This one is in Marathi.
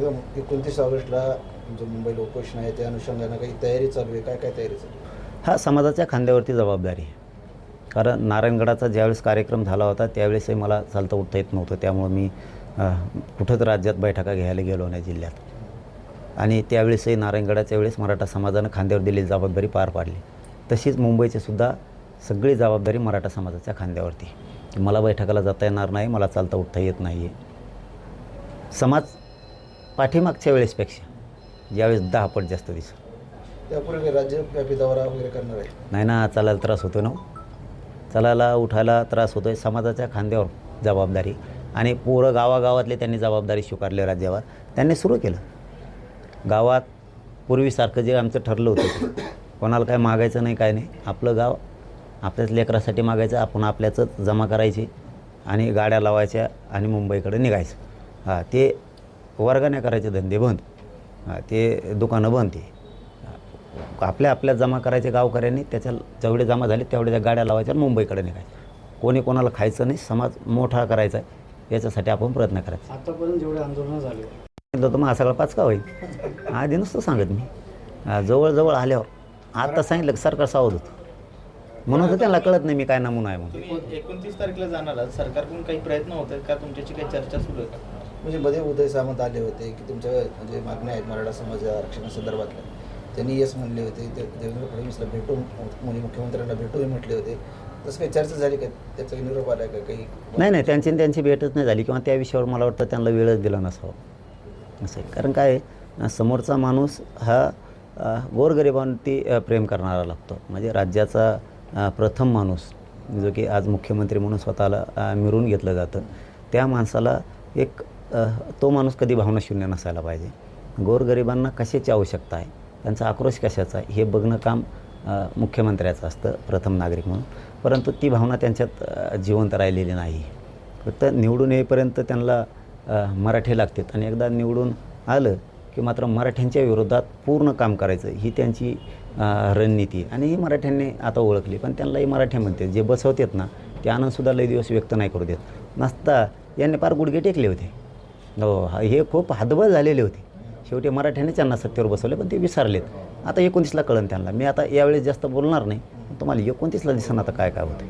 किंवा एकोणतीस ऑगस्टला जो मुंबईला उपोषण आहे त्या अनुषंगानं काही तयारी चालू आहे. काय काय तयारी चालू हा समाजाच्या खांद्यावरती जबाबदारी आहे. कारण नारायणगडाचा ज्यावेळेस कार्यक्रम झाला होता त्यावेळेसही मला चालता उठता येत नव्हतं. त्यामुळं मी कुठंच राज्यात बैठका घ्यायला गेलो नाही जिल्ह्यात. आणि त्यावेळेसही नारायणगडाच्या वेळेस मराठा समाजानं खांद्यावर दिलेली जबाबदारी पार पाडली. तशीच मुंबईची सुद्धा सगळी जबाबदारी मराठा समाजाच्या खांद्यावरती मला बैठकाला जाता येणार नाही मला चालता उठता येत नाही आहे समाज पाठीमागच्या वेळेसपेक्षा ज्यावेळेस दहा पट जास्त दिसत त्यापूर्वी राज्यव्यापी दौरा वगैरे करणार आहे. नाही ना चालायला त्रास होतो ना हो. चालायला उठायला त्रास होतो आहे समाजाच्या खांद्यावर जबाबदारी आणि पोरं गावागावातले त्यांनी जबाबदारी स्वीकारली राज्यावर. त्यांनी सुरू केलं. गावात पूर्वीसारखं जे आमचं ठरलं होतं कोणाला काय मागायचं नाही काय नाही. आपलं गाव आपल्याच लेकरासाठी मागायचं आपण आपल्याचंच जमा करायची आणि गाड्या लावायच्या आणि मुंबईकडे निघायचं. हां ते वर्गाने करायचे धंदे बंद. ते दुकानं बंद ते आपल्या आपल्या जमा करायचे गावकऱ्यांनी त्याच्या जेवढे जमा झाले तेवढ्या त्या गाड्या लावायच्या आणि मुंबईकडे निघायचं कोणी कोणाला खायचं नाही समाज मोठा करायचा आहे याच्यासाठी आपण प्रयत्न करायचा. आतापर्यंत जेवढे आंदोलनं झाले. सांगितलं तर मग सगळा पाच का होईल. आधी नसतं सांगत मी. जवळजवळ आल्यावर आता सांगितलं की सरकार सावध होतं. म्हणून त्यांना कळत नाही मी काय नमुना आहे म्हणून. एकोणतीस तारखेला जाणार सरकारकडून काही प्रयत्न होत आहेत का? तुमच्याशी काही चर्चा सुरू आहे म्हणजे मध्ये उदय सामंत आले होते की तुमच्या म्हणजे मागण्या आहेत मराठा समाज आरक्षणासंदर्भातल्या त्यांनी येस म्हणले होते. ते देवेंद्र फडणवीसला भेटून म्हणजे मुख्यमंत्र्यांना भेटून म्हटले होते. तसं काही चर्चा झाली का? त्याचा निरोप आला का? काही नाही नाही. त्यांची त्यांची भेटच नाही झाली किंवा त्या विषयावर मला वाटतं त्यांना वेळच दिला नसावा. असं आहे. कारण काय आहे, समोरचा माणूस हा गोरगरिबांती प्रेम करणारा लागतो. म्हणजे राज्याचा प्रथम माणूस जो की आज मुख्यमंत्री म्हणून स्वतःला मिरून घेतलं जातं. त्या माणसाला एक तो माणूस कधी भावनाशून्य नसायला पाहिजे. गोरगरिबांना कशाची आवश्यकता आहे? त्यांचा आक्रोश कशाचा आहे? हे बघणं काम मुख्यमंत्र्याचं असतं प्रथम नागरिक म्हणून. परंतु ती भावना त्यांच्यात जिवंत राहिलेली नाही. फक्त निवडून येईपर्यंत त्यांना मराठे मराठी लागतात. आणि एकदा निवडून आलं की मात्र मराठ्यांच्या विरोधात पूर्ण काम करायचं. ही त्यांची रणनीती. आणि ही मराठ्यांनी आता ओळखली. पण त्यांनाही मराठ्या म्हणते जे बसवतात ना ते आनंदसुद्धा लय दिवस व्यक्त नाही करू देत. नसता यांनी फार गुडघे टेकले होते. हो हा- हे खूप हदबल झालेले होते. शेवटी मराठ्याने त्यांना सत्तेवर बसवले पण ते विसरलेत. आता एकोणतीसला कळन त्यांना. मी आता यावेळेस जास्त बोलणार नाही. तुम्हाला एकोणतीसला दिसन आता काय काय होतं